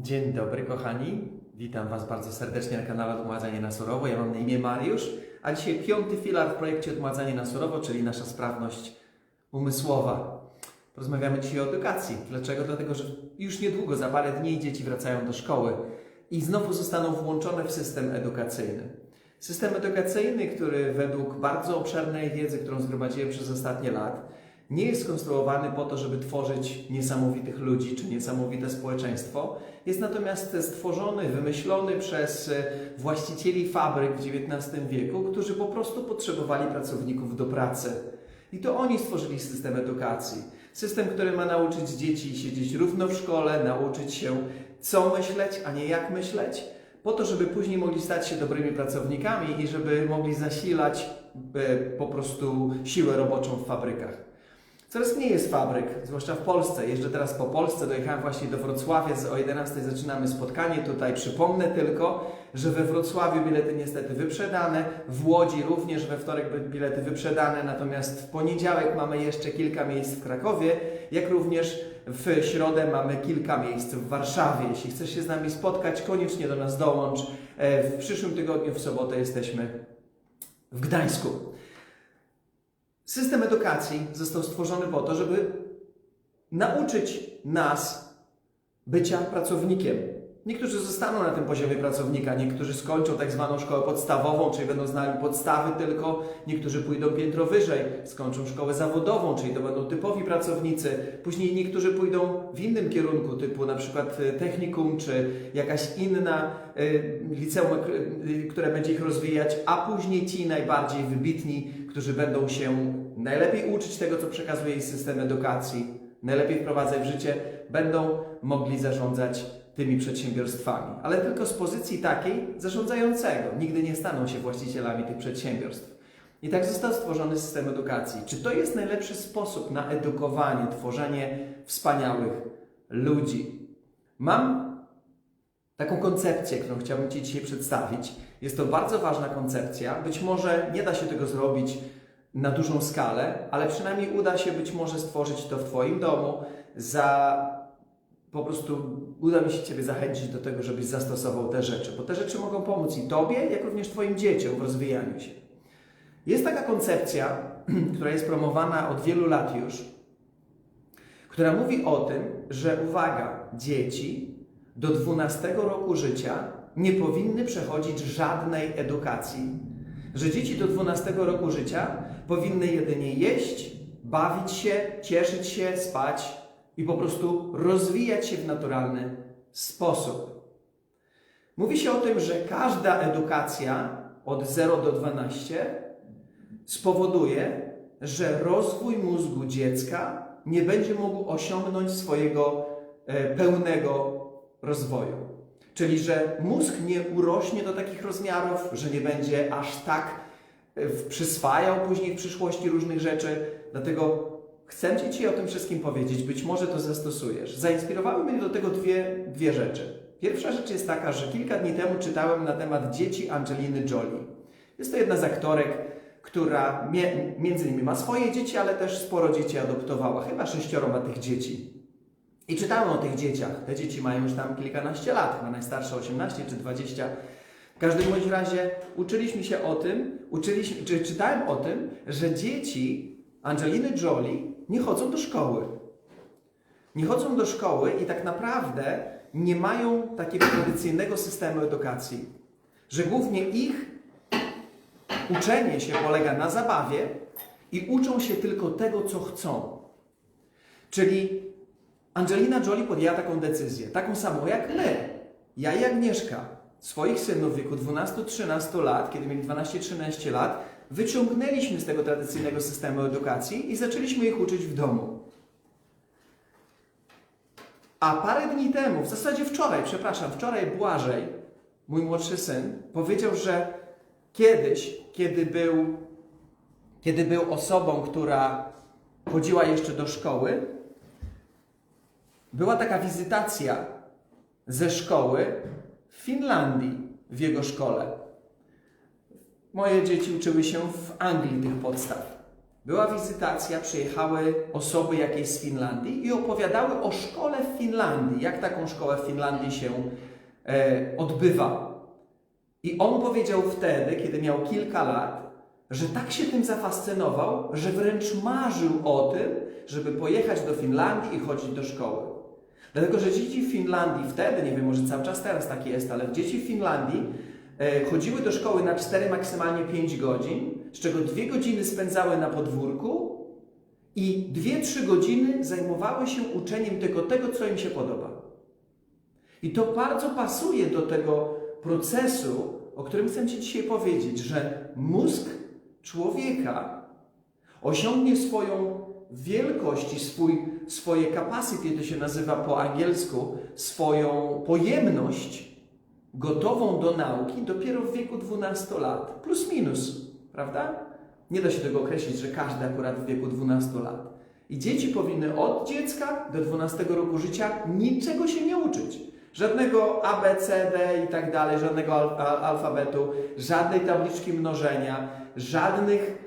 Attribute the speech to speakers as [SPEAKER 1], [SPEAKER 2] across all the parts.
[SPEAKER 1] Dzień dobry, kochani. Witam Was bardzo serdecznie na kanale Odmładzanie na Surowo. Ja mam na imię Mariusz, a dzisiaj piąty filar w projekcie Odmładzanie na Surowo, czyli nasza sprawność umysłowa. Porozmawiamy dzisiaj o edukacji. Dlaczego? Dlatego, że już niedługo, za parę dni dzieci wracają do szkoły i znowu zostaną włączone w system edukacyjny. System edukacyjny, który według bardzo obszernej wiedzy, którą zgromadziłem przez ostatnie lat, nie jest skonstruowany po to, żeby tworzyć niesamowitych ludzi czy niesamowite społeczeństwo. Jest natomiast stworzony, wymyślony przez e, właścicieli fabryk w XIX wieku, którzy po prostu potrzebowali pracowników do pracy. I to oni stworzyli system edukacji. System, który ma nauczyć dzieci siedzieć równo w szkole, nauczyć się co myśleć, a nie jak myśleć, po to, żeby później mogli stać się dobrymi pracownikami i żeby mogli zasilać e, po prostu siłę roboczą w fabrykach. Coraz mniej jest fabryk, zwłaszcza w Polsce. Jeżdżę teraz po Polsce, dojechałem właśnie do Wrocławia, o 11 zaczynamy spotkanie tutaj. Przypomnę tylko, że we Wrocławiu bilety niestety wyprzedane, w Łodzi również we wtorek bilety wyprzedane, natomiast w poniedziałek mamy jeszcze kilka miejsc w Krakowie, jak również w środę mamy kilka miejsc w Warszawie. Jeśli chcesz się z nami spotkać, koniecznie do nas dołącz. E, W przyszłym tygodniu, w sobotę jesteśmy w Gdańsku. System edukacji został stworzony po to, żeby nauczyć nas bycia pracownikiem. Niektórzy zostaną na tym poziomie pracownika, niektórzy skończą tak zwaną szkołę podstawową, czyli będą znali podstawy tylko, niektórzy pójdą piętro wyżej, skończą szkołę zawodową, czyli to będą typowi pracownicy. Później niektórzy pójdą w innym kierunku, typu na przykład y, technikum, czy jakaś inna y, liceum, y, które będzie ich rozwijać, a później ci najbardziej wybitni, którzy będą się najlepiej uczyć tego, co przekazuje ich system edukacji, najlepiej wprowadzać w życie, będą mogli zarządzać tymi przedsiębiorstwami, ale tylko z pozycji takiej zarządzającego. Nigdy nie staną się właścicielami tych przedsiębiorstw. I tak został stworzony system edukacji. Czy to jest najlepszy sposób na edukowanie, tworzenie wspaniałych ludzi? Mam taką koncepcję, którą chciałbym Ci dzisiaj przedstawić. Jest to bardzo ważna koncepcja. Być może nie da się tego zrobić na dużą skalę, ale przynajmniej uda się być może stworzyć to w Twoim domu za po prostu uda mi się Ciebie zachęcić do tego, żebyś zastosował te rzeczy, bo te rzeczy mogą pomóc i Tobie, jak również Twoim dzieciom w rozwijaniu się. Jest taka koncepcja, która jest promowana od wielu lat już, która mówi o tym, że uwaga, dzieci do 12 roku życia nie powinny przechodzić żadnej edukacji. Że dzieci do 12 roku życia powinny jedynie jeść, bawić się, cieszyć się, spać i po prostu rozwijać się w naturalny sposób. Mówi się o tym, że każda edukacja od 0 do 12 spowoduje, że rozwój mózgu dziecka nie będzie mógł osiągnąć swojego e, pełnego rozwoju. Czyli, że mózg nie urośnie do takich rozmiarów, że nie będzie aż tak e, przyswajał później w przyszłości różnych rzeczy. Dlatego chcę Ci o tym wszystkim powiedzieć. Być może to zastosujesz. Zainspirowały mnie do tego dwie, dwie rzeczy. Pierwsza rzecz jest taka, że kilka dni temu czytałem na temat dzieci Angeliny Jolie. Jest to jedna z aktorek, która między innymi ma swoje dzieci, ale też sporo dzieci adoptowała. Chyba sześcioro ma tych dzieci. I czytałem o tych dzieciach. Te dzieci mają już tam kilkanaście lat, chyba najstarsza 18 czy 20. W każdym bądź razie uczyliśmy się o tym, uczyliśmy, czy czytałem o tym, że dzieci Angeliny Jolie nie chodzą do szkoły. Nie chodzą do szkoły i tak naprawdę nie mają takiego tradycyjnego systemu edukacji. Że głównie ich uczenie się polega na zabawie i uczą się tylko tego, co chcą. Czyli Angelina Jolie podjęła taką decyzję, taką samą jak my. Ja i Agnieszka, swoich synów w wieku 12-13 lat, kiedy mieli 12-13 lat, wyciągnęliśmy z tego tradycyjnego systemu edukacji i zaczęliśmy ich uczyć w domu. A parę dni temu, w zasadzie wczoraj, przepraszam, wczoraj Błażej, mój młodszy syn, powiedział, że kiedyś, kiedy był, kiedy był osobą, która chodziła jeszcze do szkoły, była taka wizytacja ze szkoły w Finlandii w jego szkole. Moje dzieci uczyły się w Anglii tych podstaw. była wizytacja, przyjechały osoby jakieś z Finlandii i opowiadały o szkole w Finlandii, jak taką szkołę w Finlandii się e, odbywa. I on powiedział wtedy, kiedy miał kilka lat, że tak się tym zafascynował, że wręcz marzył o tym, żeby pojechać do Finlandii i chodzić do szkoły. Dlatego, że dzieci w Finlandii wtedy, nie wiem, może cały czas teraz tak jest, ale dzieci w Finlandii e, chodziły do szkoły na 4, maksymalnie 5 godzin, z czego 2 godziny spędzały na podwórku i 2-3 godziny zajmowały się uczeniem tylko tego, co im się podoba. I to bardzo pasuje do tego procesu, o którym chcę Ci dzisiaj powiedzieć, że mózg człowieka osiągnie swoją wielkość i swój, swoje capacity, to się nazywa po angielsku, swoją pojemność gotową do nauki dopiero w wieku 12 lat. Plus minus, prawda? Nie da się tego określić, że każdy akurat w wieku 12 lat. I dzieci powinny od dziecka do 12 roku życia niczego się nie uczyć. Żadnego A, B, C, D i tak dalej, żadnego al alfabetu, żadnej tabliczki mnożenia, żadnych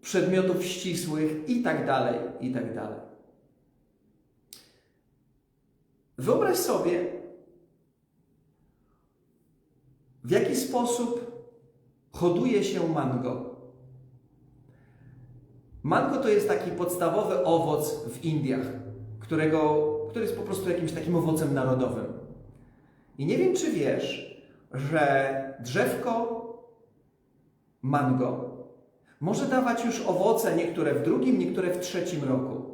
[SPEAKER 1] przedmiotów ścisłych i tak dalej, i tak dalej. Wyobraź sobie, w jaki sposób hoduje się mango. Mango to jest taki podstawowy owoc w Indiach, którego, który jest po prostu jakimś takim owocem narodowym. I nie wiem, czy wiesz, że drzewko mango może dawać już owoce, niektóre w drugim, niektóre w trzecim roku.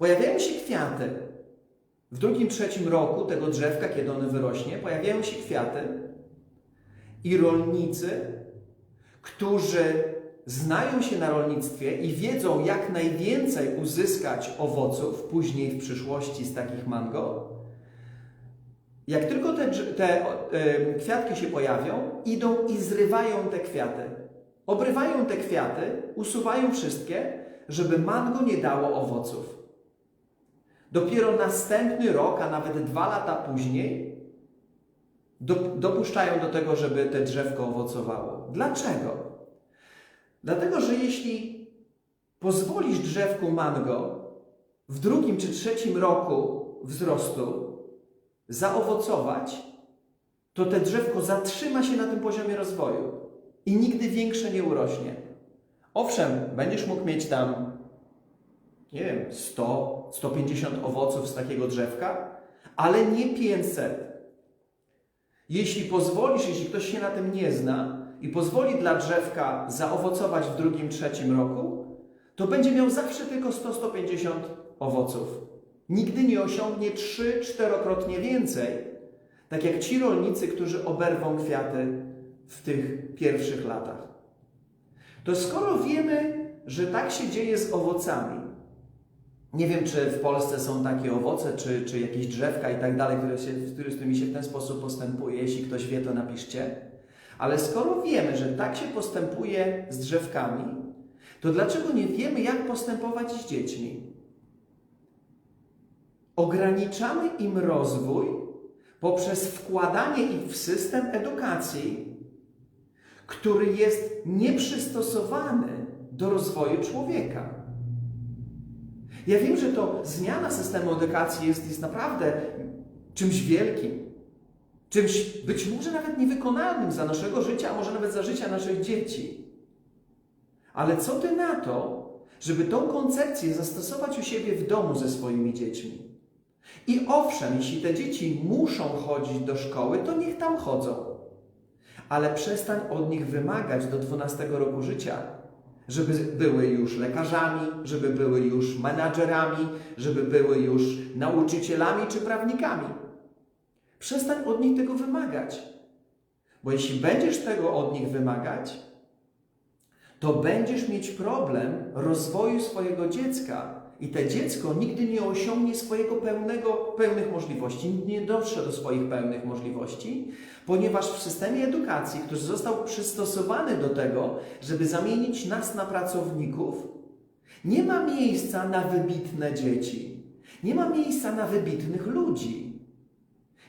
[SPEAKER 1] Pojawiają się kwiaty. W drugim, trzecim roku tego drzewka, kiedy ono wyrośnie, pojawiają się kwiaty i rolnicy, którzy znają się na rolnictwie i wiedzą, jak najwięcej uzyskać owoców później w przyszłości z takich mango, jak tylko te, te e, kwiatki się pojawią, idą i zrywają te kwiaty. Obrywają te kwiaty, usuwają wszystkie, żeby mango nie dało owoców. Dopiero następny rok, a nawet dwa lata później, do, dopuszczają do tego, żeby te drzewko owocowało. Dlaczego? Dlatego, że jeśli pozwolisz drzewku mango w drugim czy trzecim roku wzrostu zaowocować, to te drzewko zatrzyma się na tym poziomie rozwoju i nigdy większe nie urośnie. Owszem, będziesz mógł mieć tam, nie wiem, 100, 150 owoców z takiego drzewka, ale nie 500. Jeśli pozwolisz, jeśli ktoś się na tym nie zna i pozwoli dla drzewka zaowocować w drugim, trzecim roku, to będzie miał zawsze tylko 100-150 owoców. Nigdy nie osiągnie 3-4krotnie więcej. Tak jak ci rolnicy, którzy oberwą kwiaty w tych pierwszych latach. To skoro wiemy, że tak się dzieje z owocami, nie wiem, czy w Polsce są takie owoce, czy, czy jakieś drzewka i tak dalej, które się, z którymi się w ten sposób postępuje. Jeśli ktoś wie, to napiszcie. Ale skoro wiemy, że tak się postępuje z drzewkami, to dlaczego nie wiemy, jak postępować z dziećmi? Ograniczamy im rozwój poprzez wkładanie ich w system edukacji, który jest nieprzystosowany do rozwoju człowieka. Ja wiem, że to zmiana systemu edukacji jest, jest naprawdę czymś wielkim. Czymś być może nawet niewykonalnym za naszego życia, a może nawet za życia naszych dzieci. Ale co ty na to, żeby tą koncepcję zastosować u siebie w domu ze swoimi dziećmi? I owszem, jeśli te dzieci muszą chodzić do szkoły, to niech tam chodzą. Ale przestań od nich wymagać do 12 roku życia, żeby były już lekarzami, żeby były już menadżerami, żeby były już nauczycielami czy prawnikami. Przestań od nich tego wymagać. Bo jeśli będziesz tego od nich wymagać, to będziesz mieć problem rozwoju swojego dziecka i to dziecko nigdy nie osiągnie swojego pełnego, pełnych możliwości, nie dotrze do swoich pełnych możliwości, ponieważ w systemie edukacji, który został przystosowany do tego, żeby zamienić nas na pracowników, nie ma miejsca na wybitne dzieci. Nie ma miejsca na wybitnych ludzi.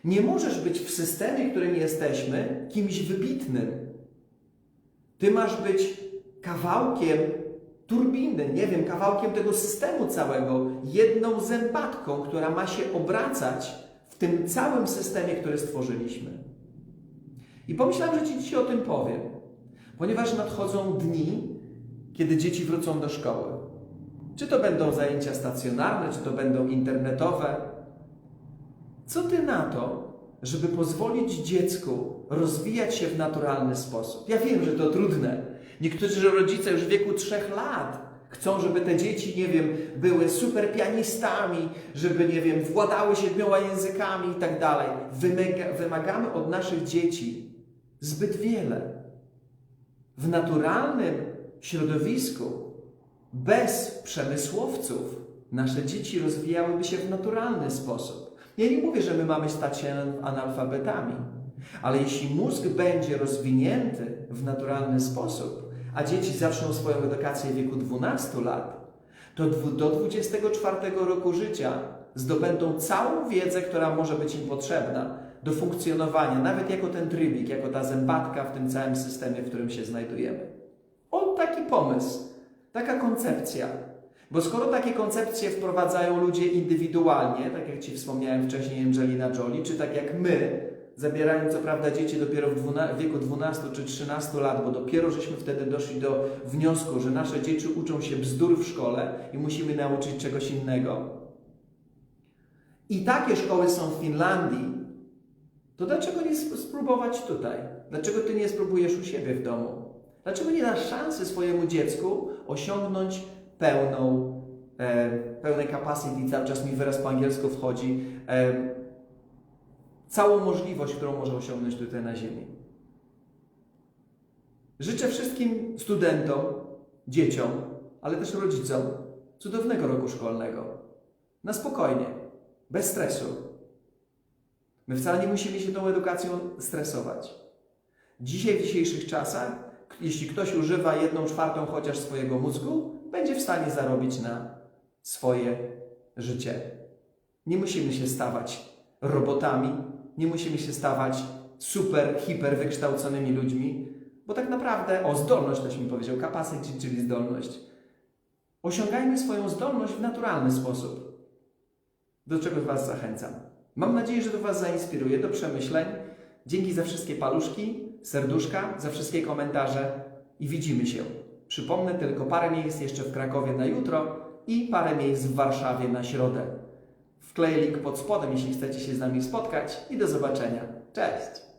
[SPEAKER 1] Nie możesz być w systemie, w którym jesteśmy, kimś wybitnym. Ty masz być kawałkiem turbiny, nie wiem, kawałkiem tego systemu całego, jedną zębatką, która ma się obracać w tym całym systemie, który stworzyliśmy. I pomyślałem, że Ci dzisiaj o tym powiem, ponieważ nadchodzą dni, kiedy dzieci wrócą do szkoły. Czy to będą zajęcia stacjonarne, czy to będą internetowe. Co Ty na to, żeby pozwolić dziecku rozwijać się w naturalny sposób? Ja wiem, że to trudne. Niektórzy rodzice już w wieku trzech lat chcą, żeby te dzieci, nie wiem, były super pianistami, żeby, nie wiem, władały siedmioma językami i tak dalej. Wymaga, wymagamy od naszych dzieci zbyt wiele. W naturalnym środowisku, bez przemysłowców, nasze dzieci rozwijałyby się w naturalny sposób. Ja nie mówię, że my mamy stać się analfabetami, ale jeśli mózg będzie rozwinięty w naturalny sposób, a dzieci zaczną swoją edukację w wieku 12 lat, to do 24 roku życia zdobędą całą wiedzę, która może być im potrzebna do funkcjonowania, nawet jako ten trybik, jako ta zębatka w tym całym systemie, w którym się znajdujemy. O taki pomysł, taka koncepcja. Bo skoro takie koncepcje wprowadzają ludzie indywidualnie, tak jak Ci wspomniałem wcześniej Angelina Jolie, czy tak jak my, zabierając co prawda dzieci dopiero w dwuna- w wieku 12 czy 13 lat, bo dopiero żeśmy wtedy doszli do wniosku, że nasze dzieci uczą się bzdur w szkole i musimy nauczyć czegoś innego. I takie szkoły są w Finlandii, to dlaczego nie sp- spróbować tutaj? Dlaczego Ty nie spróbujesz u siebie w domu? Dlaczego nie dasz szansy swojemu dziecku osiągnąć pełną, e, pełnej capacity, cały czas mi wyraz po angielsku wchodzi, e, całą możliwość, którą może osiągnąć tutaj na Ziemi. Życzę wszystkim studentom, dzieciom, ale też rodzicom cudownego roku szkolnego. Na spokojnie, bez stresu. My wcale nie musimy się tą edukacją stresować. Dzisiaj, w dzisiejszych czasach, jeśli ktoś używa jedną czwartą chociaż swojego mózgu, będzie w stanie zarobić na swoje życie. Nie musimy się stawać robotami, nie musimy się stawać super, hiper wykształconymi ludźmi, bo tak naprawdę, o zdolność też mi powiedział, capacity, czyli zdolność. Osiągajmy swoją zdolność w naturalny sposób. Do czego Was zachęcam. Mam nadzieję, że to Was zainspiruje do przemyśleń. Dzięki za wszystkie paluszki, serduszka, za wszystkie komentarze i widzimy się. Przypomnę tylko parę miejsc jeszcze w Krakowie na jutro i parę miejsc w Warszawie na środę. Wkleję link pod spodem, jeśli chcecie się z nami spotkać i do zobaczenia. Cześć!